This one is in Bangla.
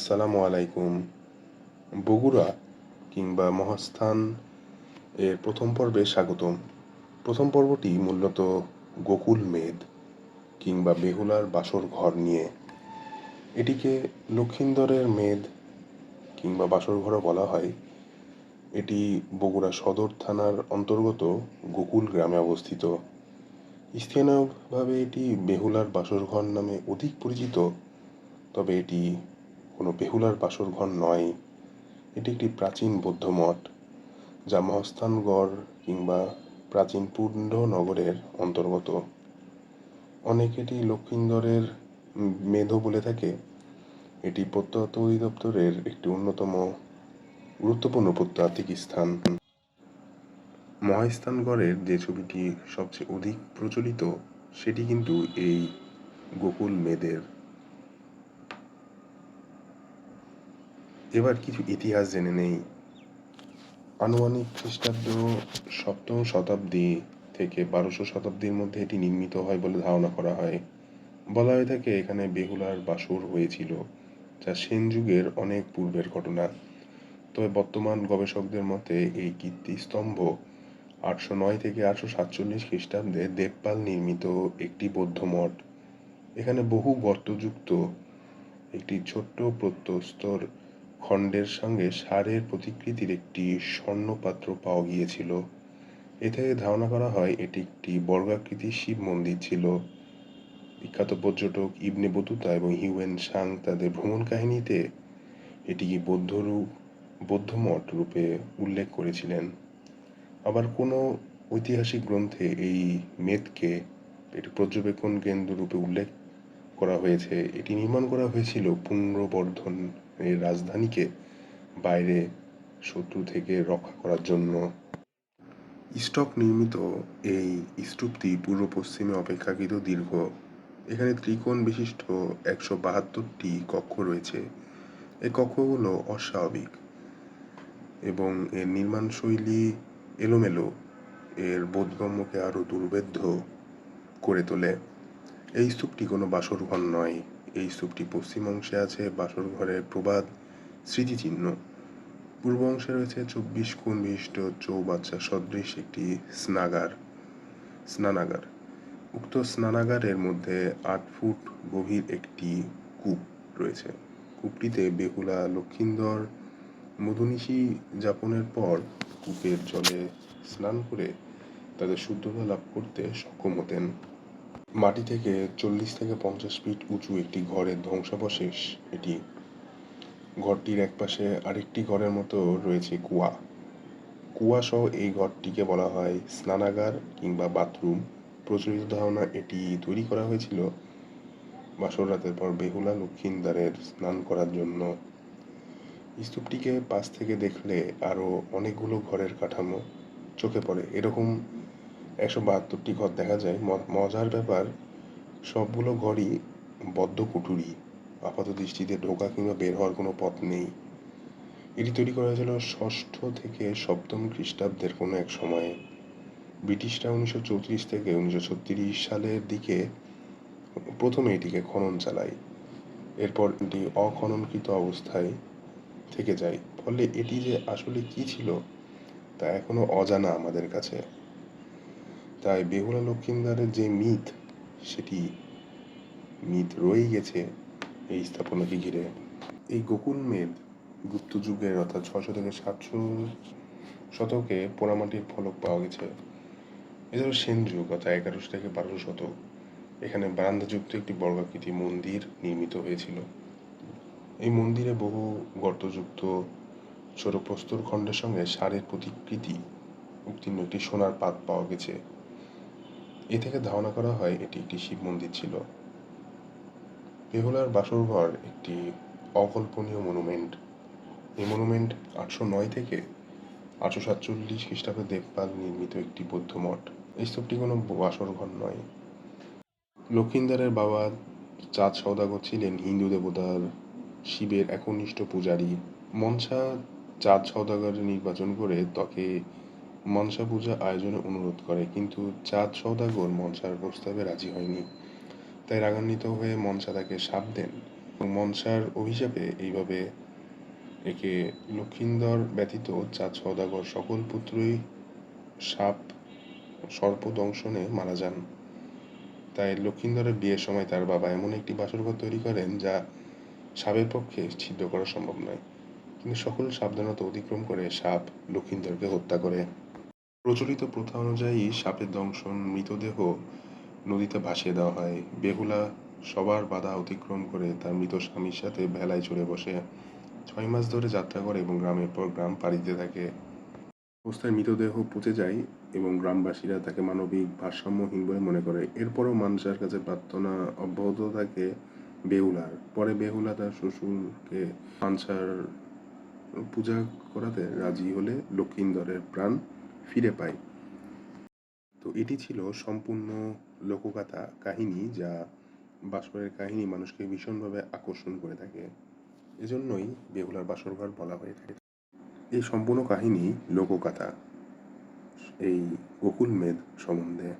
আসসালামু আলাইকুম। বগুড়া কিংবা মহাস্থান এর প্রথম পর্বে স্বাগতম। প্রথম পর্বটি মূলত গোকুল মেদ কিংবা বেহুলার বাসর ঘর নিয়ে। এটিকে লক্ষিন্দরের মেদ কিংবা বাসর ঘরও বলা হয়। এটি বগুড়া সদর থানার অন্তর্গত গোকুল গ্রামে অবস্থিত। স্থানীয়ভাবে এটি বেহুলার বাসর ঘর নামে অধিক পরিচিত, তবে এটি কোনো বেহুলার বাসরঘর নয়। এটি একটি প্রাচীন বৌদ্ধ মঠ, যা মহস্থানগড় কিংবা প্রাচীন পুণ্ড নগরের অন্তর্গত। অনেক এটি লক্ষিন্দরের মেধও বলে থাকে। এটি প্রত্যন্ত অধিদপ্তরের একটি অন্যতম গুরুত্বপূর্ণ প্রত্নতাত্ত্বিক স্থান। মহাস্থানগড়ের যে ছবিটি সবচেয়ে অধিক প্রচলিত, সেটি কিন্তু এই গোকুল মেদের এবার কিছু ইতিহাস জেনে নেই। আনুমানিক খ্রিস্টাব্দ সপ্তম শতাব্দী থেকে বারোশো শতাব্দীর মধ্যে এটি নির্মিত হয় বলে ধারণা করা হয়। বলা হয়ে থাকে এখানে বেহুলার বাসর হয়েছিল, যা সেন যুগের অনেক পূর্বের ঘটনা। তবে বর্তমান গবেষকদের মতে এই কীর্তিস্তম্ভ আটশো নয় থেকে আটশো সাতচল্লিশ খ্রিস্টাব্দে দেবপাল নির্মিত একটি বৌদ্ধ মঠ। এখানে বহু গর্তযুক্ত, একটি ছোট্ট প্রত্যস্তর খণ্ডের সঙ্গে সারের প্রতিকৃতির একটি স্বর্ণপাত্র পাওয়া গিয়েছিল। এ থেকে ধারণা করা হয় এটি একটি বর্গাকৃতির শিব মন্দির ছিল। বিখ্যাত পর্যটক ইবনে বতুতা এবং হিউয়েন সাং তাদের ভ্রমণ কাহিনীতে এটিকে বৌদ্ধরূপ বৌদ্ধমঠ রূপে উল্লেখ করেছিলেন। আবার কোনো ঐতিহাসিক গ্রন্থে এই মেদকে এটি পর্যবেক্ষণ কেন্দ্র রূপে উল্লেখ করা হয়েছে। এটি নির্মাণ করা হয়েছিল পুনর্বর্ধন এর রাজধানীকে বাইরে শত্রু থেকে রক্ষা করার জন্য। স্টক নির্মিত এই স্তূপটি পূর্ব পশ্চিমে অপেক্ষাকৃত দীর্ঘ। এখানে ত্রিকোণ বিশিষ্ট একশো বাহাত্তরটি কক্ষ রয়েছে। এই কক্ষগুলো অস্বাভাবিক এবং এর নির্মাণ শৈলী এলোমেলো। এর বোধগম্যকে আরও দুর্বেদ্য করে তোলে। এই স্তূপটি কোনো বাসর ঘর নয়। এই স্তূপটি পশ্চিম অংশে আছে, বাসর ঘরের প্রবাদ, স্মৃতিচিহ্ন। পূর্ব অংশে রয়েছে চব্বিশ কোণ বিশিষ্ট চৌবাচ্চা সদৃশ একটি স্নাগার, স্নানাগার। উক্ত স্নানাগারের মধ্যে আট ফুট গভীর একটি কূপ রয়েছে। কূপটিতে বেহুলা, লক্ষিন্দর, মধুনিশি যাপনের পর কূপের জলে স্নান করে তাদের শুদ্ধতা লাভ করতে সক্ষম হতেন। মাটি থেকে চল্লিশ থেকে পঞ্চাশ ফিট উঁচু একটি ঘরের ধ্বংসাবশেষ এটি। ঘরটির একপাশে আরেকটি ঘরের মতো রয়েছে কুয়া। কুয়া সহ এই ঘরটিকে বলা হয় স্নানাগার কিংবা বাথরুম। প্রচলিত ধারণা এটি তৈরি করা হয়েছিল বাসর রাতের পর বেহুলা লক্ষিন্দারের স্নান করার জন্য। স্তূপটিকে পাশ থেকে দেখলে আরও অনেকগুলো ঘরের কাঠামো চোখে পড়ে। এরকম একশো বাহাত্তরটি ঘর দেখা যায়। মজার ব্যাপার, সবগুলো ঘরই বদ্ধ কুঠুরি। আপাত দৃষ্টিতে ঢোকা কিংবা বের হওয়ার কোনো পথ নেই। এটি তৈরি করা হয়েছিল ষষ্ঠ থেকে সপ্তম খ্রিস্টাব্দের কোনো এক সময়ে। ব্রিটিশরা উনিশশো চৌত্রিশ থেকে উনিশশো ছত্রিশ সালের দিকে প্রথমে এটিকে খনন চালায়। এরপর এটি অখননকৃত অবস্থায় থেকে যায়। ফলে এটি যে আসলে কি ছিল তা এখনও অজানা আমাদের কাছে। তাই বেহুলা লক্ষিন্দারের যে মিথ, সেটি মিথ রয়েই গেছে এই স্থাপনাকে ঘিরে। এই গোকুল মেদ গুপ্ত যুগের অর্থাৎ ছশো থেকে সাতশো শতকে পোড়ামাটির ফলক পাওয়া গেছে। এছাড়াও সেন যুগ, অর্থাৎ এগারোশো থেকে বারোশো শতক। এখানে বারান্দাযুক্ত একটি বর্গাকৃতি মন্দির নির্মিত হয়েছিল। এই মন্দিরে বহু গর্তযুক্ত ছোট প্রস্তর খণ্ডের সঙ্গে সারের প্রতিকৃতি উত্তীর্ণ একটি সোনার পাত পাওয়া গেছে। এ থেকে ধারণা করা হয় এটি একটি শিব মন্দির ছিল। বেহুলার বাসরঘর একটি অকল্পনীয় মনুমেন্ট। এই মনুমেন্ট আটশো নয় থেকে আটশো সাতচল্লিশ খ্রিস্টাব্দে দেবপাল নির্মিত একটি বৌদ্ধ মঠ। এই স্তূপটি কোনো বাসর ঘর নয়। লক্ষিন্দারের বাবা চাঁদ সওদাগর ছিলেন হিন্দু দেবতার শিবের একনিষ্ঠ পূজারী। মনসা চাঁদ সওদাগর নির্বাচন করে তাকে মনসা পূজা আয়োজনে অনুরোধ করে, কিন্তু চাঁদ সওদাগর মনসার প্রস্তাবে রাজি হয়নি। তাই রাগান্বিত হয়ে মনসা তাকে শাপ দেন মনসার অভিশাপে এইভাবে একে লক্ষিন্দর ব্যতীত চাঁদ সওদাগর সকল পুত্রই সাপ সর্প দংশনে মারা যান। তাই লক্ষিন্দরের বিয়ের সময় তার বাবা এমন একটি বাসরঘর তৈরি করেন যা সাপের পক্ষে ছিদ্র করা সম্ভব নয়, কিন্তু সকল সাবধানতা অতিক্রম করে সাপ লক্ষিন্দরকে হত্যা করে। প্রচলিত প্রথা অনুযায়ী সাপের দংশন, মৃতদেহ নদীতে ভাসিয়ে দেওয়া হয়। বেহুলা সবার বাধা অতিক্রম করে তার মৃত স্বামীর সাথে ভেলায় চড়ে বসে। ছয় মাস ধরে যাত্রা করে এবং গ্রামের পর গ্রাম পাড়ি দিতে থাকে। অবস্থায় মৃতদেহ পচে যায় এবং গ্রামবাসীরা তাকে মানবিক ভারসাম্যহীন বলে মনে করে। এরপরও মানুষের কাছে প্রার্থনা অব্যাহত থাকে বেহুলার। পরে বেহুলা তার শ্বশুরকে মানসার পূজা করাতে রাজি হলে লক্ষিন্দরের প্রাণ ফিরে পাই। তো এটি ছিল সম্পূর্ণ লোককথা কাহিনী যা বাসরের কাহিনী মানুষকে ভীষণভাবে আকর্ষণ করে থাকে। এজন্যই বেহুলার বাসরঘর বলা হয়ে থাকে। এই সম্পূর্ণ কাহিনী লোককথা এই গোকুল মেদ সম্বন্ধে।